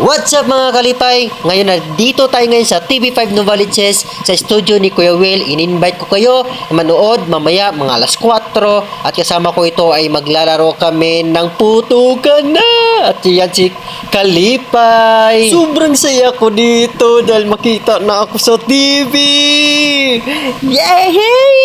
What's up mga kalipay? Ngayon na dito tayo ngayon sa TV5 Novaliches sa studio ni Kuya Will. In-invite ko kayo manood mamaya mga alas 4 at kasama ko ito ay maglalaro kami ng putukan na. At yan si Kalipay. Sobrang saya ko dito dahil makita na ako sa TV. Yay!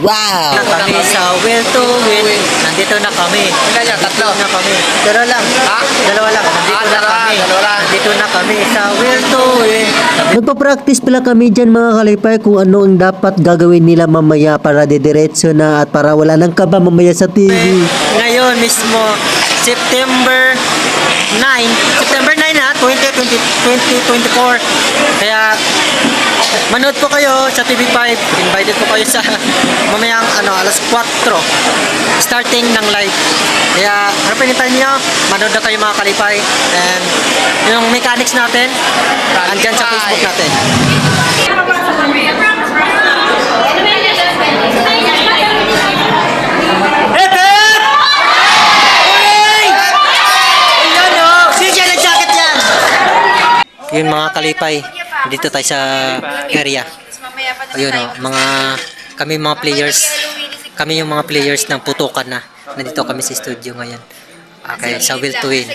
Wow! Kami sa Will to Win. Nandito na kami. Ilan yan? Tatlo? Nandito na kami. Dalawa lang. Ha? Dalawa lang. Nandito Ah, na dalawa, kami. dalawa lang. Nandito na kami sa Will to Win. Nagpa-practice pala kami dyan mga kalipay kung ano ang dapat gagawin nila mamaya para didiretso na at para wala nang kaba mamaya sa TV. Ngayon mismo, September 9, September 9 na, 2020, 2024. Kaya manood po kayo sa TV5. Invited po kayo sa mamayang ano, alas 4 starting ng live. Kaya harapin nyo, manood na kayo mga kalipay. And yung mechanics natin, andyan sa Facebook natin. Ayan o! Sino dyan ang jacket yan? Yun mga kalipay, dito tayo sa area. Ayun o, mga kami mga players, kami yung mga players ng putukan na. Nandito kami sa studio ngayon. Okay, sa Will to Win.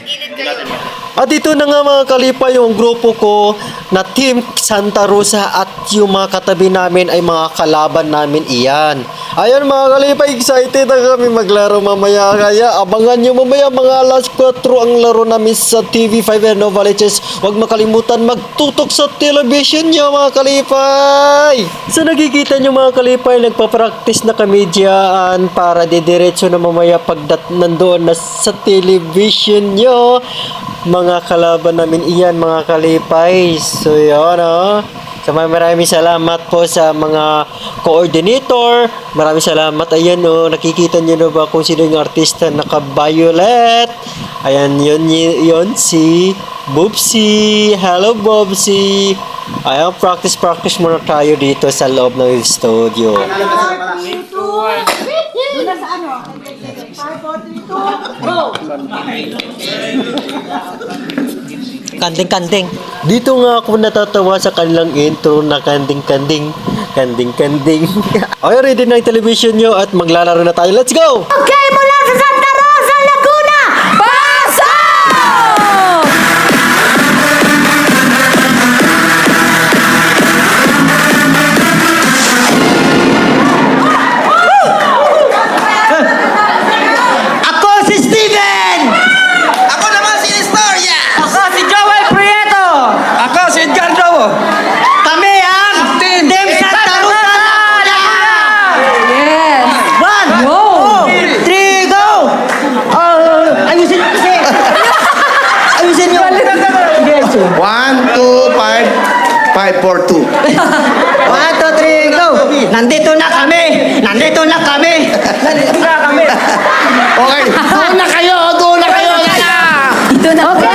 At dito na nga mga kalipa yung grupo ko na Team Santa Rosa at yung mga katabi namin ay mga kalaban namin iyan. Ayun mga kalipa, excited na kami maglaro mamaya. Kaya abangan nyo mamaya mga alas 4 ang laro namin sa TV5 and Novaliches. Huwag makalimutan magtutok sa television nyo mga kalipay. Sa nakikita nyo mga kalipay, nagpa-practice na kami dyan para didiretso na mamaya pagdat nandoon na sa television nyo. Mga kalaban namin iyan mga kalipay. So yun oh. So maraming salamat po sa mga coordinator. Maraming salamat. Ayan oh, nakikita niyo na ba kung sino yung artista naka-violet? Ayan, yun, yun si Bubsy. Hello, Bubsy. Ayan, practice-practice muna tayo dito sa loob ng studio. Kanding-kanding. Dito nga ako natatawa sa kanilang intro na kanding-kanding. Kanding-kanding. okay, ready na yung television nyo at maglalaro na tayo. Let's go! Okay, five, four, two. One, two, three, go! Nandito na kami! Nandito na kami! Nandito na kami! Okay, doon na kayo! Doon na kayo! Ito na okay,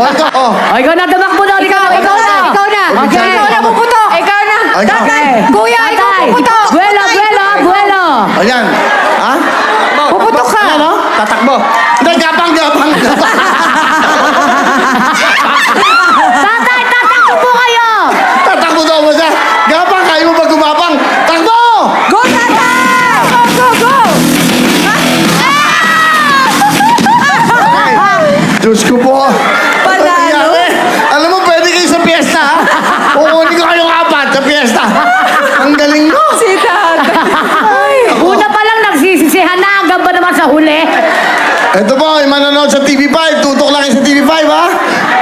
Oh, ito! Oh! O, ikaw na tumakbo doon. Ikaw, ikaw na. Ikaw na. Okay. Ikaw na puputok. Ikaw na. Ikaw. Tatay. Kuya, ikaw puputok. Buelo, buelo, buelo. Oh, yan! Ha? Puputok ka. Ano? Tatakbo! Hindi, gapang, gapang! Tatay, Ito po, yung manonood sa TV5, tutok lang sa TV5 ha.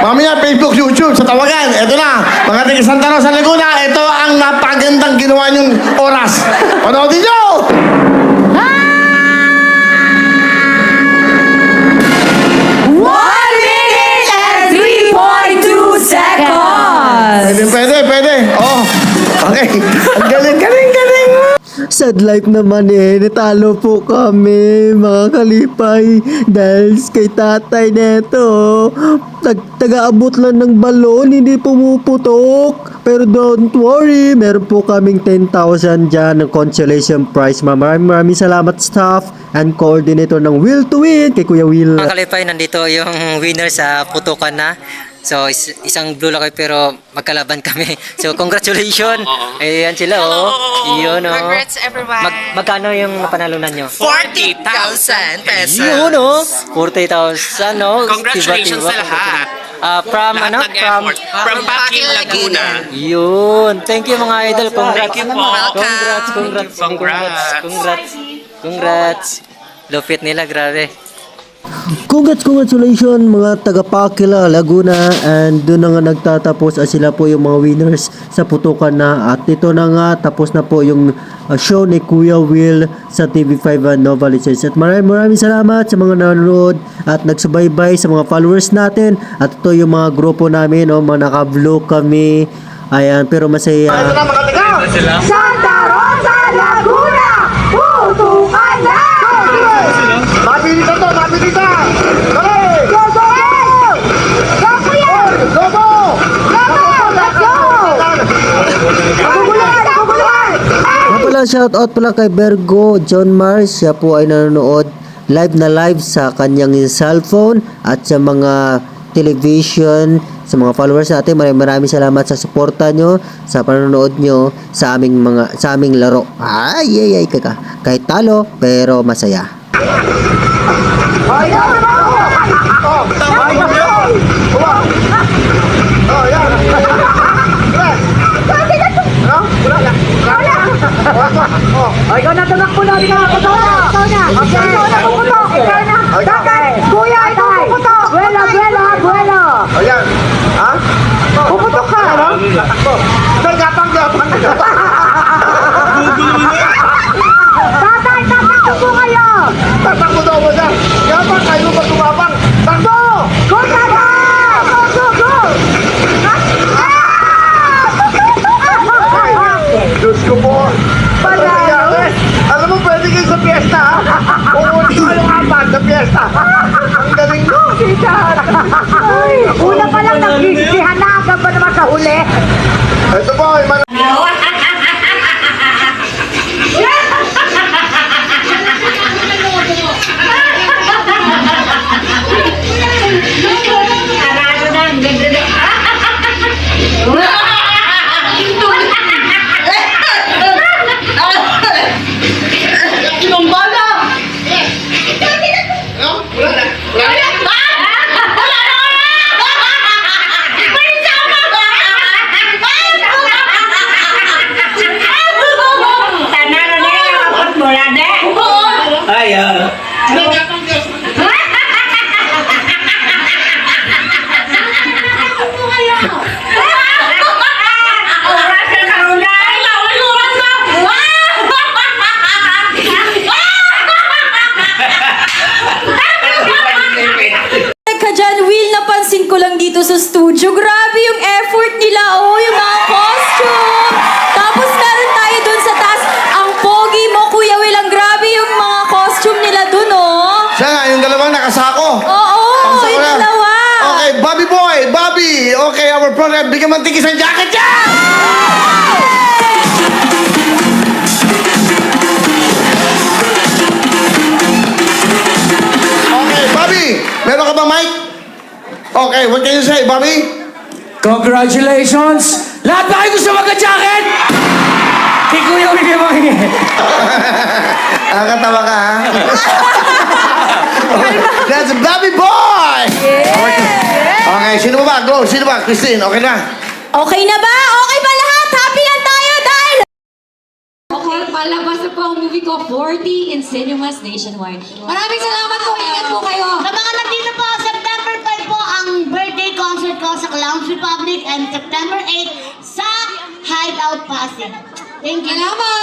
Mamaya Facebook, YouTube, sa tawagan. Ito na, mga tig Santa Rosa Laguna, ito ang napagandang ginawa niyong oras. Panoodin niyo! Sad life naman eh, natalo po kami mga kalipay dahil kay tatay neto. Tag taga-abot lang ng balon, hindi pumuputok. Pero don't worry, meron po kaming 10,000 dyan ng consolation prize. Maraming maraming salamat staff and coordinator ng Will to Win kay Kuya Will. Mga kalipay, nandito yung winner sa putukan na. So, is- isang blue lang kayo pero magkalaban kami. So, congratulations! Ayan sila, oh. Yun, oh. Congrats everyone. Mag magkano yung napanalunan nyo? 40,000 pesos. Yun, oh. 40,000, no? Congratulations sa lahat. Ah, from, Lahat ano? From. From Pakin, Laguna. yun. Thank you, mga idol. Congrats. Thank you po. Congrats, congrats, congrats. Congrats. Congrats. Congrats. Lupit nila, grabe. Congrats, congratulations mga taga Pakila, Laguna and doon na nga nagtatapos at sila po yung mga winners sa putukan na at ito na nga tapos na po yung uh, show ni Kuya Will sa TV5 and Nova License at maraming maraming salamat sa mga nanonood at nagsubaybay sa mga followers natin. At ito yung mga grupo namin o mga naka-vlog kami. Ayan pero masaya. Na. Santa Pala, shoutout pala kay Bergo John Mars. Siya po ay nanonood live na live sa kanyang cellphone at sa mga television sa mga followers natin. Maraming maraming salamat sa suporta nyo, sa panonood nyo sa aming mga sa aming laro. Ay, ay, ay, kaka. Kahit talo, pero masaya. Ay, yan. Oh, ay, yan. Uwa. Oh, yan. Ano? Wala lang. O, ikaw na tumakbo na, ikaw na, ikaw na, ikaw na. Ikaw na pumutok, ikaw na. Tatay, kuya, ikaw pumutok. Buelo, buelo, buelo. oh, yan. Ha? Pumutok ka. Ano? Tatakbo. Sir, gapang, gapang. Tatay, tatakbo po kayo. Tatakbo daw mo dyan. Gapang, kayo ba tumapang? Takbo! Go, tatay. Go, go, go. Diyos ko po. Ano nangyari? Alam mo, pwede kayo sa piyesta? Kukunin ko yung apat sa piyesta. Ang galing ko. Ay, Una pa lang nagsisihan na, agad pa naman sa huli. Ito po, Siya nga, yung dalawang nakasako. Oo, Pakasako yung na. dalawa. Okay, Bobby Boy, Bobby. Okay, our program. Bigyan man tigis ang jacket yan! Okay, Bobby. Meron ka ba mic? Okay, what can you say, Bobby? Congratulations! Lahat ba kayo gusto magka-jacket? Kay Kuya Willie mo Nakakatawa ka, ha? That's Bobby Boy! Okay, sino ba? Go, sino ba? Christine, okay na? Okay na ba? Okay ba lahat? Happy lang tayo dahil... Okay, palabas na po ang movie ko, 40 in cinemas nationwide. Maraming salamat po, ingat po kayo. Sa mga nandito po, September 5 po ang birthday concert ko sa Clowns Republic and September 8 Thank you. Salamat!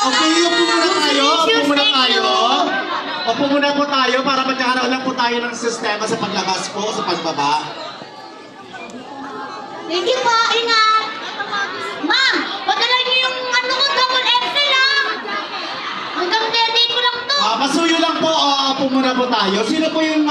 Okay, upo muna tayo. Upo muna tayo. Upo muna po tayo para magkakaroon lang po tayo ng sistema sa paglakas po, sa pagbaba. Thank you po. Ingat! Ma'am, padala niyo yung ano ko, double XL ah! Hanggang 30 ko lang to. Ah, pasuyo lang po. Ah, upo muna po tayo. Sino po yung